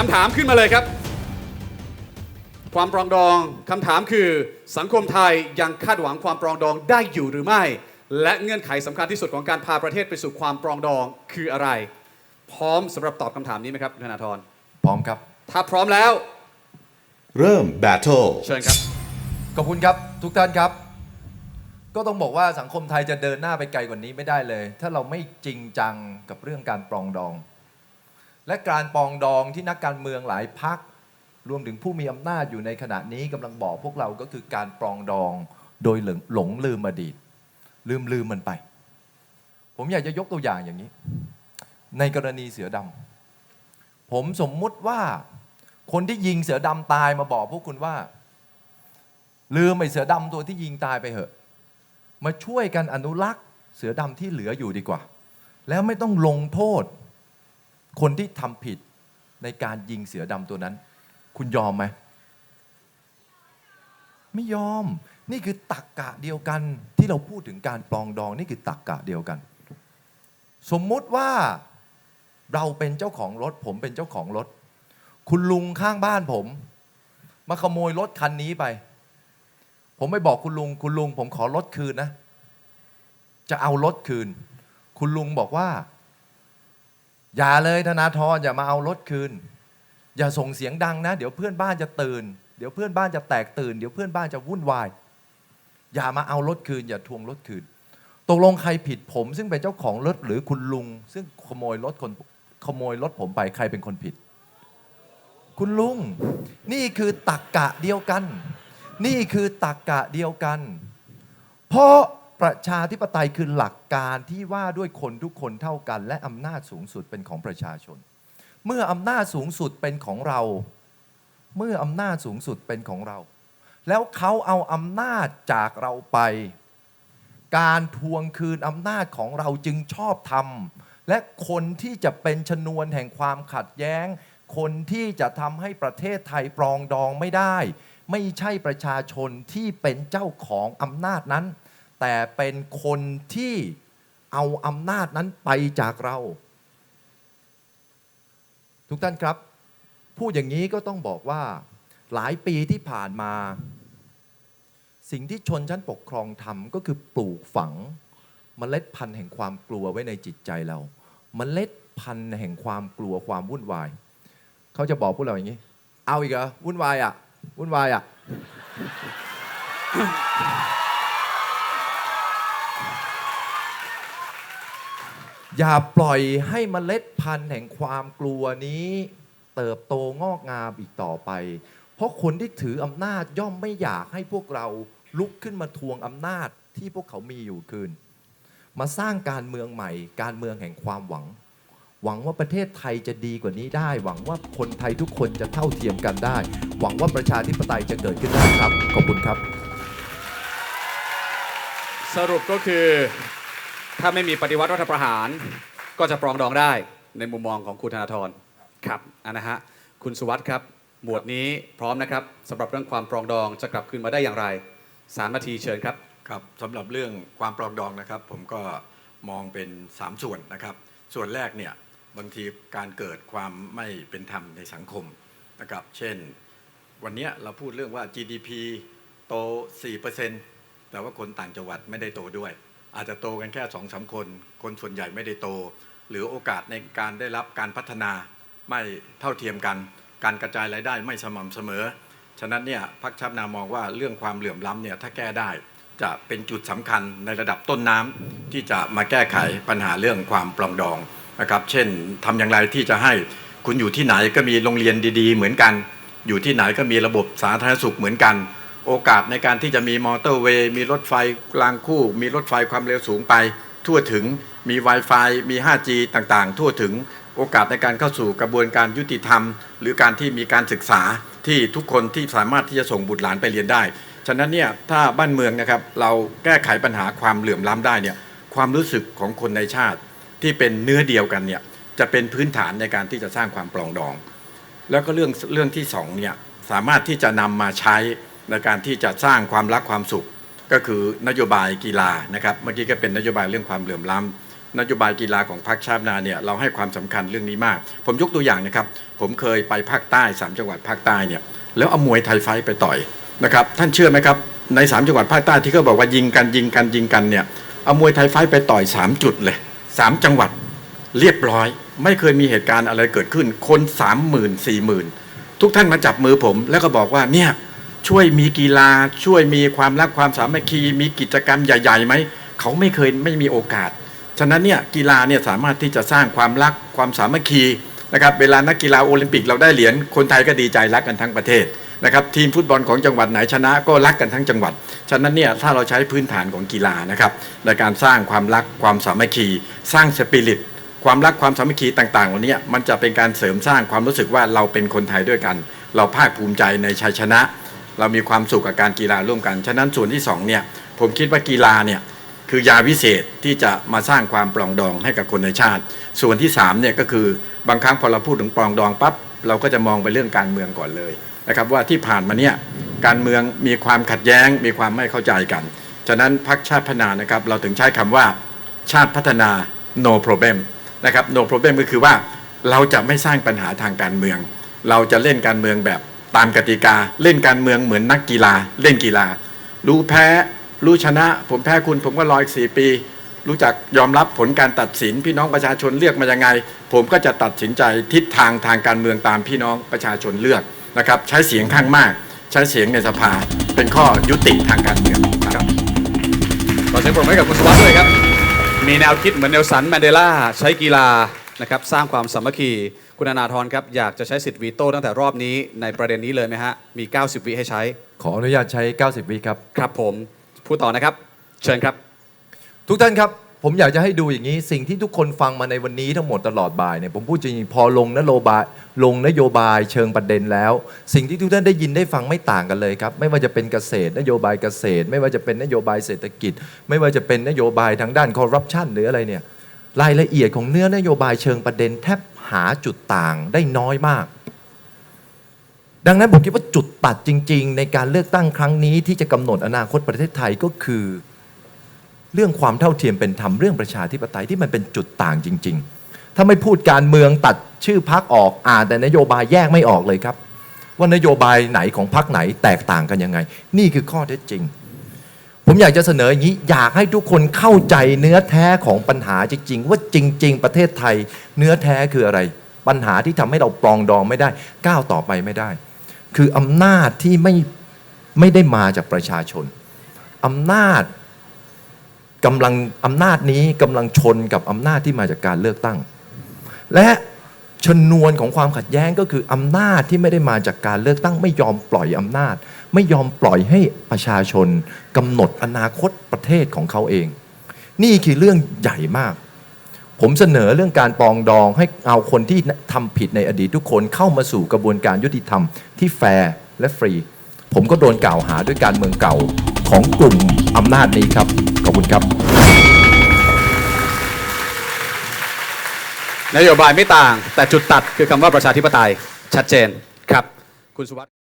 คำถามขึ้นมาเลยครับ ความปรองดองคำถามคือสังคมไทยยังคาดหวังความปรองดองได้อยู่หรือไม่ และเงื่อนไขสำคัญที่สุดของการพาประเทศไปสู่ความปรองดองคืออะไร พร้อมสำหรับตอบคำถามนี้ไหมครับคุณธนาธรพร้อมครับ ถ้าพร้อมแล้ว เริ่ม Battle เชิญครับ ขอบคุณครับทุกท่านครับ ก็ต้องบอกว่าสังคมไทยจะเดินหน้าไปไกลกว่านี้ไม่ได้เลย ถ้าเราไม่จริงจังกับเรื่องการปรองดอง และการปองดองที่นักการเมืองหลายพัก รวมถึงผู้มีอำนาจอยู่ในขณะนี้กำลังบอกพวกเราก็คือการปองดองโดยหลงหลงลืมอดีต ลืมลืมมันไป ผมอยากจะยกตัวอย่างอย่างนี้ ในกรณีเสือดำผมสมมุติว่าคนที่ยิงเสือดำตายมาบอกพวกคุณว่า ลืมไอ้เสือดำตัวที่ยิงตายไปเหอะ มาช่วยกันอนุรักษ์เสือดำที่เหลืออยู่ดีกว่า แล้วไม่ต้องลงโทษ คนที่ทำผิดในการยิงเสือดำตัวนั้น คุณยอมไหม ไม่ยอม นี่คือตักกะเดียวกัน ที่เราพูดถึงการปลองดอง นี่คือตักกะเดียวกัน สมมุติว่าเราเป็นเจ้าของรถ ผมเป็นเจ้าของรถ คุณลุงข้างบ้านผม มาขโมยรถคันนี้ไป ผมไม่บอกคุณลุง คุณลุง ผมขอรถคืนนะ จะเอารถคืน คุณลุงบอกว่า อย่าเลยธนาธรอย่ามาเอารถคืน อย่าส่งเสียงดังนะ เดี๋ยวเพื่อนบ้านจะตื่น เดี๋ยวเพื่อนบ้านจะแตกตื่น เดี๋ยวเพื่อนบ้านจะวุ่นวาย อย่ามาเอารถคืน อย่าทวงรถคืน ตกลงใครผิดผม ซึ่งเป็นเจ้าของรถหรือคุณลุง ซึ่งขโมยรถคนขโมยรถผมไปใครเป็นคนผิด คุณลุง นี่คือตักกะเดียวกัน นี่คือตักกะเดียวกัน เพราะ ประชาธิปไตยคือหลักการที่ว่าด้วยคนทุกคนเท่ากัน และอำนาจสูงสุดเป็นของประชาชน เมื่ออำนาจสูงสุดเป็นของเรา เมื่ออำนาจสูงสุดเป็นของเรา แล้วเขาเอาอำนาจจากเราไป การทวงคืนอำนาจของเราจึงชอบทำและคนที่จะเป็นชนวนแห่งความขัดแย้ง คนที่จะทำให้ประเทศไทยปรองดองไม่ได้ ไม่ใช่ประชาชนที่เป็นเจ้าของอำนาจนั้น แต่เป็นคนที่เอาอำนาจนั้นไปจากเรา ทุกท่านครับ พูดอย่างนี้ก็ต้องบอกว่า หลายปีที่ผ่านมา สิ่งที่ชนชั้นปกครองทำก็คือปลูกฝังมเมล็ดพันธุ์แห่งความกลัวไว้ในจิตใจเรามเมล็ดพันธุ์แห่งความกลัวความวุ่นวาย เขาจะบอกพวกเราอย่างนี้ เอาอีกเหรอวุ่นวายอะวุ่นวายอะ อย่าปล่อยให้เมล็ดพันธุ์แห่งความกลัวนี้ เติบโตงอกงามอีกต่อไป เพราะคนที่ถืออำนาจย่อมไม่อยากให้พวกเราลุกขึ้นมาทวงอำนาจที่พวกเขามีอยู่คืน มาสร้างการเมืองใหม่ การเมืองแห่งความหวัง หวังว่าประเทศไทยจะดีกว่านี้ได้ หวังว่าคนไทยทุกคนจะเท่าเทียมกันได้ หวังว่าประชาธิปไตยจะเกิดขึ้นได้ครับ ขอบคุณครับ สรุปก็คือ ถ้าไม่มีปฏิวัติรัฐประหารก็จะปรองดองได้ในมุมมองของคุณธนาธรครับอันนะฮะคุณสุวัสด์ครับ หมวดนี้พร้อมนะครับสำหรับเรื่องความปรองดองจะกลับคืนมาได้อย่างไรสามนาทีเชิญครับครับสำหรับเรื่องความปรองดองนะครับ ผมก็มองเป็น 3 ส่วนนะครับ ส่วนแรกเนี่ยบางทีการเกิดความไม่เป็นธรรมในสังคมนะครับ เช่น วันเนี้ยเราพูดเรื่องว่า GDP โต 4%แต่ว่าคนต่างจังหวัดไม่ได้โตด้วย อาจจะโตกันแค่2องสาคน คนส่วนใหญ่ไม่ได้โต หรือโอกาสในการได้รับการพัฒนาไม่เท่าเทียมกัน การกระจายรายได้ไม่สม่ำเสมอ ฉะนั้นเนี่ยพักชาตินามองว่าเรื่องความเหลื่อมล้ำเนี่ยถ้าแก้ได้จะเป็นจุดสำคัญในระดับต้นน้ำที่จะมาแก้ไขปัญหาเรื่องความปลองดองนะครับ เช่นทำอย่างไรที่จะให้คุณอยู่ที่ไหนก็มีโรงเรียนดี ๆ เหมือนกัน อยู่ที่ไหนก็มีระบบสาธารณสุขเหมือนกัน โอกาสในการที่จะมีมอเตอร์เวย์มีรถไฟรางคู่ มีรถไฟความเร็วสูงไป ทั่วถึงมี Wi-Fi มี 5G ต่างๆ ทั่วถึงโอกาสในการเข้าสู่กระบวนการยุติธรรม หรือการที่มีการศึกษาที่ทุกคนที่สามารถที่จะส่งบุตรหลานไปเรียนได้ ฉะนั้นเนี่ยถ้าบ้านเมืองนะครับเราแก้ไขปัญหาความเหลื่อมล้ำได้เนี่ยความรู้สึกของคนในชาติที่เป็นเนื้อเดียวกันเนี่ยจะเป็นพื้นฐานในการที่จะสร้างความปรองดอง แล้วก็เรื่องเรื่องที่สองเนี่ยสามารถที่จะนำมาใช้ ในการที่จะสร้างความรักความสุข ก็คือนโยบายกีฬานะครับเมื่อกี้ก็เป็นนโยบายเรื่องความเหลื่อมล้ำนโยบายกีฬาของพรรคชาตินาเนี่ยเราให้ความสำคัญเรื่องนี้มาก ผมยกตัวอย่างนะครับ ผมเคยไปภาคใต้สามจังหวัดภาคใต้เนี่ยแล้วเอามวยไทยไฟไปต่อยนะครับท่านเชื่อไหมครับในสามจังหวัดภาคใต้ที่เขาบอกว่ายิงกันยิงกันยิงกันเนี่ยเอามวยไทยไฟไปต่อยสามจุดเลยสามจังหวัดเรียบร้อย ไม่เคยมีเหตุการณ์อะไรเกิดขึ้น คนสามหมื่นสี่หมื่นทุกท่านมาจับมือผมแล้วก็บอกว่าเนี่ย ช่วยมีกีฬาช่วยมีความรักความสามัคคีมีกิจกรรมใหญ่ๆไหมเขาไม่เคยไม่มีโอกาส ฉะนั้นเนี่ยกีฬาเนี่ยสามารถที่จะสร้างความรักความสามัคคีนะครับเวลานักกีฬาโอลิมปิกเราได้เหรียญคนไทยก็ดีใจรักกันทั้งประเทศนะครับทีมฟุตบอลของจังหวัดไหนชนะก็รักกันทั้งจังหวัด ฉะนั้นเนี่ยถ้าเราใช้พื้นฐานของกีฬานะครับในการสร้างความรักความสามัคคี สร้างสปิริตความรักความสามัคคีต่างๆเหล่านี้มันจะเป็นการเสริมสร้างความรู้สึกว่าเราเป็นคนไทยด้วยกัน เราภาคภูมิใจในชัยชนะ เรามีความสุขกับการกีฬาร่วมกัน ฉะนั้นส่วนที่สองเนี่ยผมคิดว่ากีฬาเนี่ยคือยาวิเศษที่จะมาสร้างความปรองดองให้กับคนในชาติ ส่วนที่สามเนี่ยก็คือบางครั้งพอเราพูดถึงปรองดองปั๊บเราก็จะมองไปเรื่องการเมืองก่อนเลยนะครับว่าที่ผ่านมาเนี่ยการเมืองมีความขัดแย้ง มีความไม่เข้าใจกัน ฉะนั้นพรรคชาติพัฒนานะครับเราถึงใช้คำว่าชาติพัฒนา no problem นะครับ no problem ก็คือว่าเราจะไม่สร้างปัญหาทางการเมือง เราจะเล่นการเมืองแบบ ตามกติกา เล่นการเมืองเหมือนนักกีฬา เล่นกีฬา รู้แพ้ รู้ชนะ ผมแพ้คุณ ผมก็รออีกสี่ปี รู้จักยอมรับผลการตัดสิน พี่น้องประชาชนเลือกมายังไง ผมก็จะตัดสินใจทิศทางทางการเมืองตามพี่น้องประชาชนเลือกนะครับ ใช้เสียงข้างมาก ใช้เสียงในสภา เป็นข้อยุติทางการเมืองครับขอเสียงปรบมือให้กับคุณสวัสดิ์ด้วยครับ มีแนวคิดเหมือนเนลสันแมนเดลาใช้กีฬา นะครับสร้างความสามัคคีคุณอนาธรครับอยากจะใช้สิทธิ์วีโต้ตั้งแต่รอบนี้ในประเด็นนี้เลยไหมฮะมี 90 วิให้ใช้ขออนุญาตใช้ 90 วิครับ ครับผมพูดต่อนะครับ เชิญครับ ทุกท่านครับ ผมอยากจะให้ดูอย่างนี้สิ่งที่ทุกคนฟังมาในวันนี้ทั้งหมดตลอดบ่ายเนี่ยผมพูดจริงๆพอลงนโยบายลงนโยบายเชิงประเด็นแล้ว สิ่งที่ทุกท่านได้ยินได้ฟังไม่ต่างกันเลยครับ ไม่ว่าจะเป็นเกษตรนโยบายเกษตร ไม่ว่าจะเป็นนโยบายเศรษฐกิจ ไม่ว่าจะเป็นนโยบายทางด้านคอร์รัปชันหรืออะไรเนี่ย รายละเอียดของเนื้อนโยบายเชิงประเด็นแทบหาจุดต่างได้น้อยมาก ดังนั้นผมคิดว่าจุดตัดจริง ๆ ในการเลือกตั้งครั้งนี้ที่จะกำหนดอนาคตประเทศไทยก็คือ เรื่องความเท่าเทียมเป็นธรรมเรื่องประชาธิปไตยที่มันเป็นจุดต่างจริง ๆ ถ้าไม่พูดการเมืองตัดชื่อพักออกอ่านแต่นโยบายแยกไม่ออกเลยครับ ว่านโยบายไหนของพักไหนแตกต่างกันยังไง นี่คือข้อเท็จจริง ผมอยากจะเสนออย่างนี้อยากให้ทุกคนเข้าใจเนื้อแท้ของปัญหาจริงๆ ว่าจริง ๆ ประเทศไทย เนื้อแท้คืออะไร ปัญหาที่ทำให้เราปรองดองไม่ได้ ก้าวต่อไปไม่ได้ คืออำนาจที่ไม่ไม่ได้มาจากประชาชนอำนาจกำลังอำนาจนี้กำลังชนกับอำนาจที่มาจากการเลือกตั้ง และชนวนของความขัดแย้งก็คืออำนาจที่ไม่ได้มาจากการเลือกตั้งไม่ยอมปล่อยอำนาจ ไม่ยอมปล่อยให้ประชาชนกำหนดอนาคตประเทศของเขาเอง นี่คือเรื่องใหญ่มาก ผมเสนอเรื่องการปองดองให้เอาคนที่ทำผิดในอดีตทุกคนเข้ามาสู่กระบวนการยุติธรรมที่แฟร์และฟรี ผมก็โดนกล่าวหาด้วยการเมืองเก่าของกลุ่มอำนาจนี้ครับ ขอบคุณครับ นโยบายไม่ต่าง แต่จุดตัดคือคำว่าประชาธิปไตยชัดเจนครับ คุณสุวัสด์